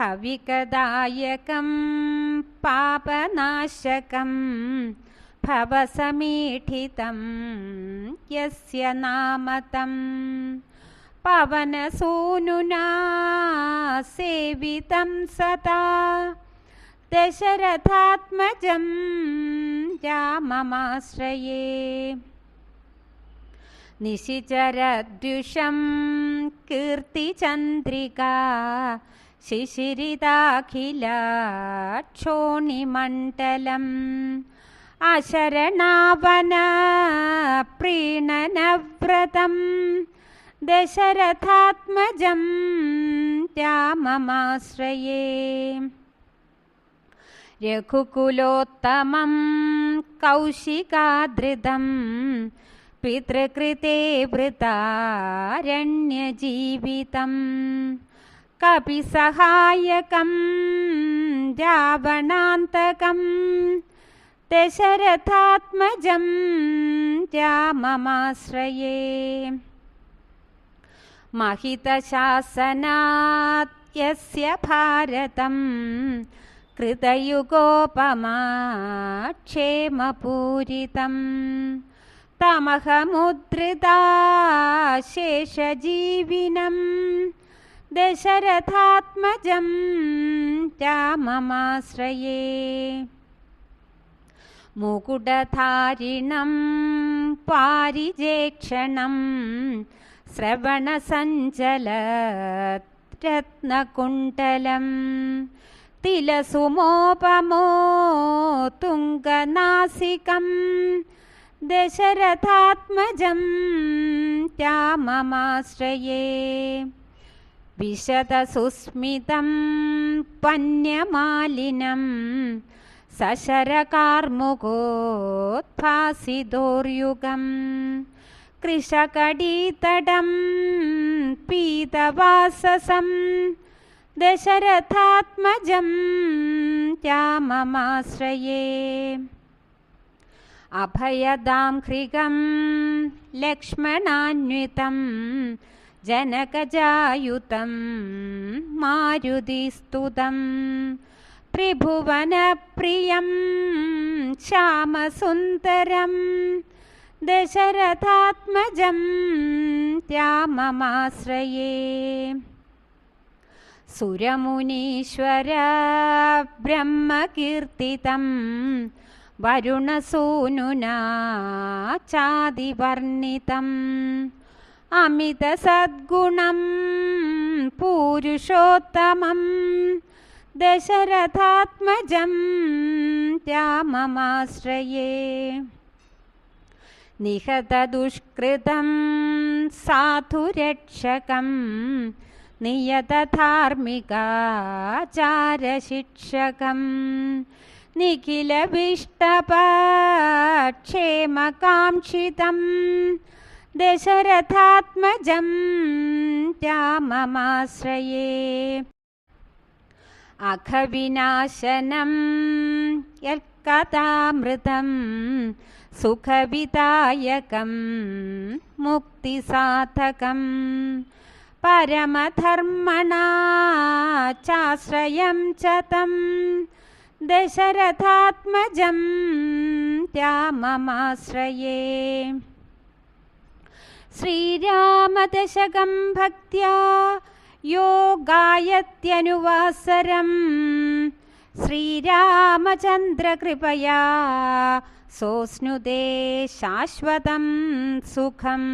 कविकदायकं पापनाशकं भवसमीठितं यस्य नामतं पवनसूनुना सेवितं सता दशरथात्मजं राममाश्रये निशिचरद्युषं कीर्तिचन्द्रिका शिशिरिदाखिलक्षोणिमण्डलम् अशरणावनप्रीणनव्रतं दशरथात्मजं राममाश्रये रघुकुलोत्तमं कौशिकादृतं पितृकृते वृतारण्यजीवितं कपिसहायकं रावणान्तकं दशरथात्मजं राममाश्रये महितशासनात् यस्य भारतम् कृतयुगोपमा क्षेमपूरितं तमहमुद्रिता दशरथात्मजं राममाश्रये मुकुटधारिणं पारिजेक्षणं श्रवणसञ्चलरत्नकुण्डलम् तिलसुमोपमो तुङ्गनासिकं दशरथात्मजं राममाश्रये विशदसुस्मितं पन्यमालिनं सशरकार्मुकोद्भासिदोर्युगं कृशकटीतडं पीतवाससम् दशरथात्मजं राममाश्रये अभयदां हृगं लक्ष्मणान्वितं जनकजायुतं मारुतिस्तुतं त्रिभुवनप्रियं श्यामसुन्दरं दशरथात्मजं राममाश्रये सुरमुनीश्वर ब्रह्मकीर्तितं वरुणसूनुना चादिवर्णितम् अमितसद्गुणं पूरुषोत्तमं दशरथात्मजं त्याममाश्रये। निहतदुष्कृतं साधुरक्षकं नियतधार्मिकाचारशिक्षकम् कांक्षित दशरथात्मजं राममाश्रये अखविनाशनं यत्कथामृतं सुखविदायकं मुक्तिसाधकम् परमधर्मणा चाश्रयं च तं दशरथात्मजं राममाश्रये श्रीरामदशकं भक्त्या यो गायत्यनुवासरं श्रीरामचन्द्रकृपया सोऽश्नुते शाश्वतं सुखम्